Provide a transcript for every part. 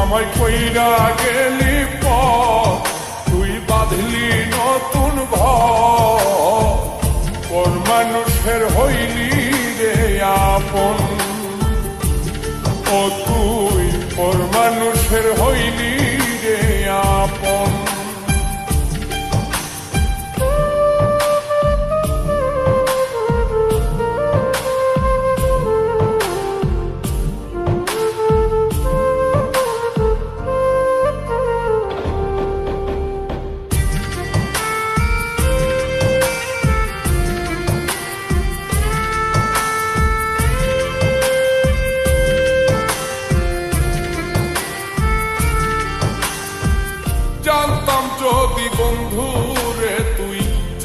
আমায় কইরা গেলি প তুই বাঁধলি নতুন ঘর। মানুষের হইলি রে আপন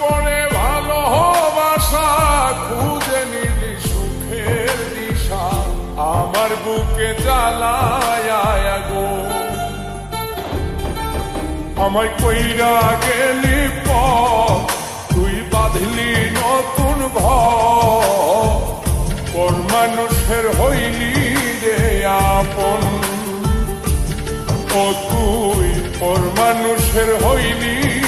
করে ভালোবাসা খুঁজে নিলি সুখের দিশা। আমার বুকে জ্বালায় গো। আমায় কইরা গেলি প তুই বাঁধলি নতুন ঘর। পর মানুষের হইলি রে আপন? ও তুই পর মানুষের হইলি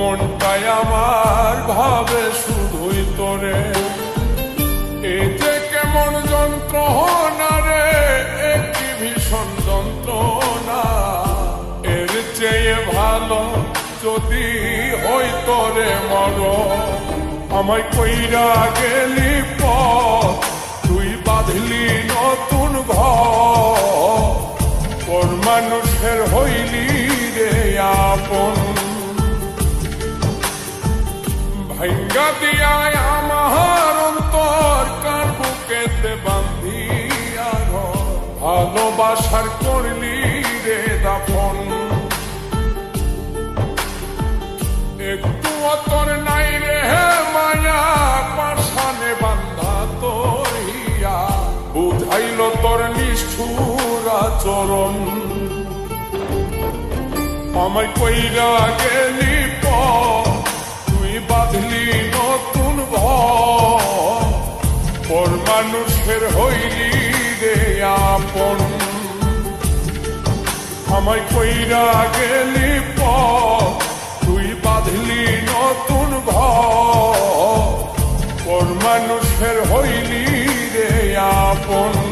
মনটাই আমার ভাবে শুধুই তোরে। এই যে কেমন যন্ত্রণা রে, একটি ভীষণ যন্ত্রণা। এর চেয়ে ভালো যদি হই তোরে মর আমায় কইরা গেলি পথ, তুই বাঁধলি নতুন ঘর। মানুষের হইলি ভাঙ্গা দিয়ায় আমার অন্তর, কার বুকেতে ভালোবাসার করলি রে দাফন। একটু তোর নাই রে মায়া পাশানে বান্ধা তোর বুঝাইল তোর নিষ্ঠুর আচরণ। আমায় কইরা গেলি হইলি রে আপন। আমায় কইরা গেলি পথ, তুই বাঁধলি নতুন ঘর। মানুষের হইলি রে আপন।